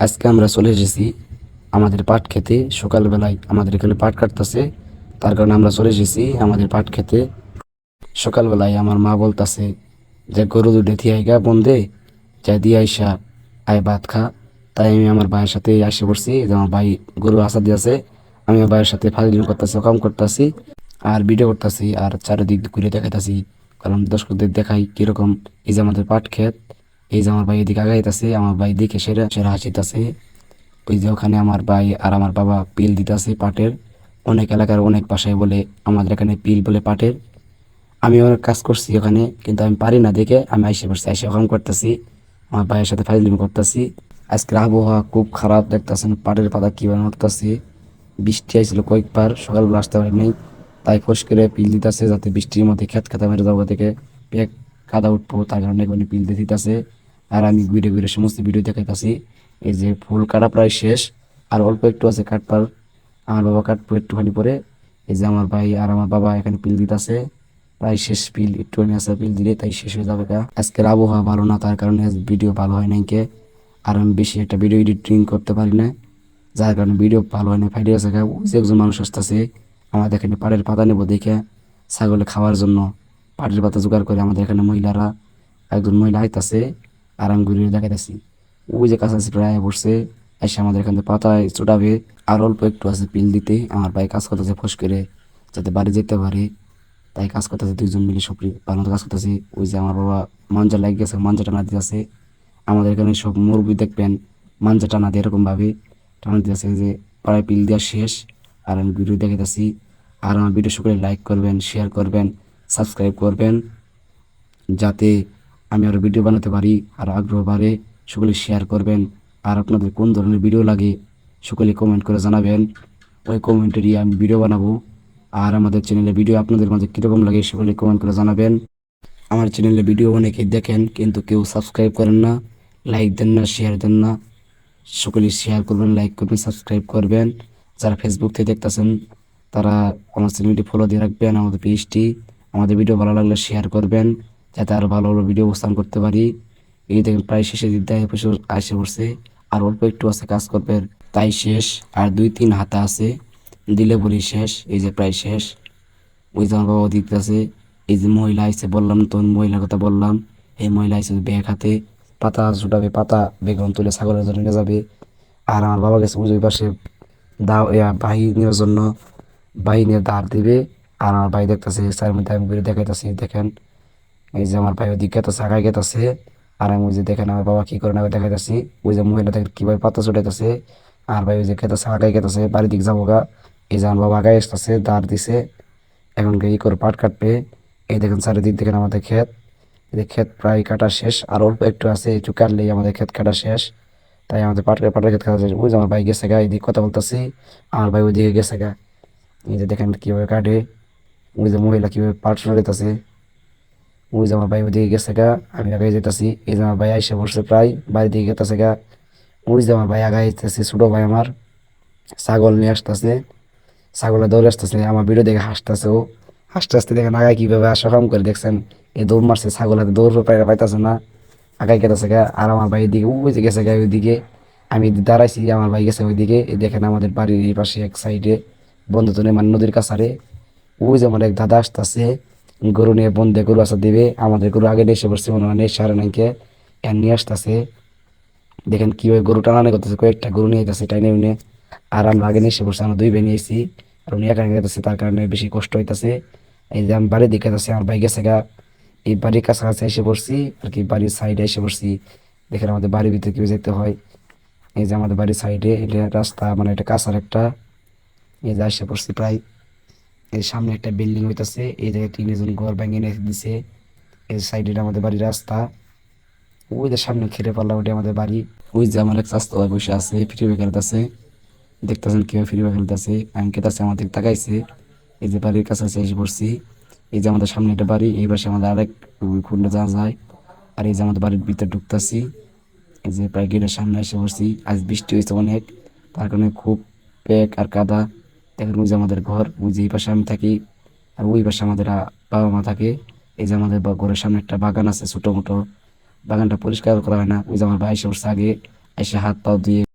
আজকে আমরা চলে এসেছি আমাদের পাট খেতে। সকালবেলায় আমাদের এখানে পাট কাটতেছে। তার কারণে আমরা চলে এসেছি আমাদের পাট খেতে। সকালবেলায় আমার মা বলতাছে যে, গরু দুধে থিয়াইগা বন্ধে যা দিয়ে আইসা, আয় ভাত খা। তাই আমি আমার ভাইয়ের সাথে আসে পড়ছি। যে, আমার ভাই গরু আসা দিয়েছে। আমি আমার ভাইয়ের সাথে ফাজিল করতেছি, কাম করতেছি, আর ভিডিও করতেছি, আর চারিদিক ঘুরে দেখাইতেছি। কারণ দর্শকদের দেখাই কীরকম এই যে আমাদের পাট ক্ষেত। এই যে আমার ভাই এদিকে আগাইতেছে আমার ভাই দেখে সেরা সেরা হাসিতেছে ওই যে ওখানে আমার ভাই আর আমার বাবা পিল দিতেছে পাটের। অনেক এলাকার অনেক বাসায় বলে, আমাদের এখানে পিল বলে পাটের। আমি অনেক কাজ করছি ওখানে, কিন্তু আমি পারি না দেখে, আমি আইসে পড়ছি, আইসে ওখান করতেছি। আমার ভাইয়ের সাথে ফাইজলিমি করতেছি। আজকের আবহাওয়া খুব খারাপ, দেখতেছেন পাটের পাতা কীভাবে উঠতেছে বৃষ্টি আইছিল কয়েকবার, সকালবেলা আসতে পারি নাই তাই ফোস করে পিল দিতেছে যাতে বৃষ্টির মধ্যে খেত খাতা মেরে যাব থেকে পেক কাদা উঠবো, তার কারণে পিল দিতেছে। আর আমি ঘুরে ঘুরে সমস্ত ভিডিও দেখাইতেছি। এই যে ফুল কাটা প্রায় শেষ, আর অল্প একটু আছে কাটপার আমার বাবা কাটবো একটুখানি পরে এই যে আমার ভাই আর আমার বাবা এখানে পিল দিতেছে। প্রায় শেষ পিল একটুখানি আছে পিল দিলে তাই শেষ হয়ে যাবে গা। আজকের আবহাওয়া ভালো না, তার কারণে ভিডিও ভালো হয় নাই কে। আর আমি বেশি একটা ভিডিও এডিটিং করতে পারি না। যার কারণে ভিডিও ভালো হয় না ফাইডে আছে যে একজন মানুষ আসতেছে, আমাদের এখানে পাড়ের পাতা নেব দেখে। ছাগলে খাওয়ার জন্য পাটের পাতা জোগাড় করে আমাদের এখানে মহিলারা, একজন মহিলা আইতাছে। আর আমি ঘুরে দেখাইতেছি। ওই যে কাছাকাছি প্রায় বসছে, এসে আমাদের এখান থেকে পাতায় চোটাবে। আর অল্প একটু আছে পিল দিতে। আমার ভাই কাজ করতেছে ফস করে, যাতে বাড়ি যেতে পারে। তাই কাজ করতেছে দুইজন মিলে সবরি ভালো কাজ করতেছে। ওই যে আমার বাবা মাঞ্জা লাগিয়ে গেছে, মাঞ্জা টানা দিতেছে। আমাদের এখানে সব মুরগি দেখবেন, মাঞ্জা টানা দিয়ে এরকমভাবে। টানা দিতেছে যে প্রায় পিল দেওয়া শেষ। আর আমি ভিডিও দেখাইতেছি। আর আমার ভিডিও সকলে লাইক করবেন শেয়ার করবেন সাবস্ক্রাইব করবেন। যাতে আমি আরও ভিডিও বানাতে পারি, আর আগ্রহ বাড়ে, সকলে শেয়ার করবেন। আর আপনাদের কোন ধরনের ভিডিও লাগে, সকলে কমেন্ট করে জানাবেন। ওই কমেন্টেরই আমি ভিডিও বানাবো। আর আমাদের চ্যানেলে ভিডিও আপনাদের মাঝে কীরকম লাগে, সকলে কমেন্ট করে জানাবেন। আমার চ্যানেলে ভিডিও অনেকেই দেখেন, কিন্তু কেউ সাবস্ক্রাইব করেন না লাইক দেন না শেয়ার দেন না। সকলে শেয়ার করবেন লাইক করবেন সাবস্ক্রাইব করবেন। যারা ফেসবুক থেকে দেখতেছেন, তারা আমার চ্যানেলটি ফলো দিয়ে রাখবেন, আমাদের পেজটি আমাদের ভিডিও ভালো লাগলে শেয়ার করবেন। যাতে আরও ভালো ভালো ভিডিও উপস্থান করতে পারি। এই দেখেন প্রায় শেষের দিক দিয়ে এসে আসে পড়ছে। আর অল্প একটু আছে কাজ করবে, তাই শেষ। আর দুই তিন হাতা আছে, দিলে বলি শেষ, এই যে প্রায় শেষ। ওই যে আমার বাবা দিতে আছে, এই যে মহিলা আইসে বললাম তো মহিলার কথা বললাম, এই মহিলা আইসে ব্যাগ হাতে পাতা ছুটাবে পাতা বেগুন তুলে ছাগলের জন্য নিয়ে যাবে। আর আমার বাবা গেছে ওই পাশে দাও ইয়া বাহিনীর জন্য, বাহি নিয়ে ধার দিবে। আর আমার ভাই দেখতেছে তার মধ্যে আমি ঘুরে দেখাইতেছি, দেখেন। এই যে আমার ভাই ওদিকে গেতেছে আগায় গেতেছে, আর আমি ওই যে দেখেন আমার বাবা কি করে না দেখাইতেছি, ওই যে মহিলা দেখেন কীভাবে পাতা ছুটাইতেছে আর ভাই ওই যে খেতেছে আগায় গেতেছে, বাড়ির দিক যাব গা। এই যে আমার বাবা আগায় আসতেছে, দাঁড় দিছে, এখন ই করে পাট কাটবে। এই দেখেন চারিদিক দেখেন আমাদের ক্ষেত, এই ক্ষেত প্রায় কাটা শেষ, আর অল্প একটু আছে, একটু কাটলেই আমাদের ক্ষেত কাটা শেষ। তাই আমাদের পাটের পাটের ক্ষেত কাটা শেষ। ওই যে আমার ভাই গেছে গা, এদিকে কথা বলতেছি, আমার ভাই ওইদিকে গেছে গা। এই যে দেখেন কীভাবে কাটে, ওই যে মহিলা কীভাবে পাট সরাইতেছে ওই আমার ভাই ওইদিকে গেছে গা, আমি আগে যেতেছি এই আমার ভাই আইসে বসছে প্রায় বাড়ি দিকে গেতেছে গা। ওই আমার ভাই আগে যেতেছে ছোটো ভাই আমার। ছাগল নিয়ে আসতেছে, ছাগলে দৌড়ে আসতেছে, আমার ভিডিও দেখে হাসতেছে ও। হাসতে হাসতে দেখেন আগায় কীভাবে আসা কাম করে দেখছেন? এই দৌড় মারছে, ছাগল হাতে দৌড় পাইরা পাইতেছে না। আগায় গেতেছে গা, আর আমার ভাই এদিকে, ওই যে গেছে গা ওইদিকে। আমি দাঁড়াইছি, আমার ভাই গেছে ওইদিকে। দেখেন আমাদের বাড়ির এই পাশে এক সাইডে বন্ধু তো মানে নদীর কাছারে। ওই যে আমার এক দাদা আসতেছে গরু নিয়ে বন্ধে গরু আসা দিবে। আমাদের গরু আগে এসে পড়ছে মনে হয় সারে নাকি এর নিয়ে আসতেছে। দেখেন কীভাবে গরু টানানি করতেছে, কয়েকটা গরু নিয়ে যাচ্ছে টাইনে উনে আর আমরা আগে নিয়ে এসে পড়ছি আমরা দুই নিয়েছি আর উনি একা গেতেছে তার কারণে বেশি কষ্ট হইতাছে। এই যে আমি বাড়ির দিকে যাচ্ছি, আমার ভাই গেছে গা। এই বাড়ির কাছাকাছি এসে পড়ছি, আর কি বাড়ির সাইডে এসে পড়ছি। দেখেন আমাদের বাড়ির ভিতরে কেউ যেতে হয়। এই যে আমাদের বাড়ির সাইডে এটা রাস্তা মানে এটা কাঁচার একটা। এই যে এসে পড়ছি প্রায়। এই সামনে একটা বিল্ডিং হইতাছে, এই জায়গায় তিন জন ঘর ভেঙে রেখে দিছে। এই সাইডে আমাদের বাড়ির রাস্তা। ওই যে সামনে খেলে পাল্লা ওটা আমাদের বাড়ি। ওই যে আমার এক স্বাস্থ্য বসে আছে, ফ্রি খেলতেছে। দেখতেছেন কেউ ফ্রি খেলতেছে? আমি খেতেছে আমাদের তাকাইছে। এই যে বাড়ির কাছে এসে পড়ছি। এই যে আমাদের সামনে একটা বাড়ি, এই পাশে আমাদের আরেক খুঁড়ে যাওয়া যায়। আর এই যে আমাদের বাড়ির ভিতরে ঢুকতেছি। এই যে প্রায় গেটের সামনে এসে পড়ছি। আজ বৃষ্টি হয়েছে অনেক। তার কারণে খুব প্যাক আর কাদা। দেখেন ওই যে আমাদের ঘর, ওই যে এই পাশে আমি থাকি আর ওই পাশে আমাদের বাবা মা থাকে। এই যে আমাদের ঘরের সামনে একটা বাগান আছে ছোটো মোটো। বাগানটা পরিষ্কার করা হয় না। ওই যে আমার ভাই এসে আগে, এসে হাত পাও দিয়ে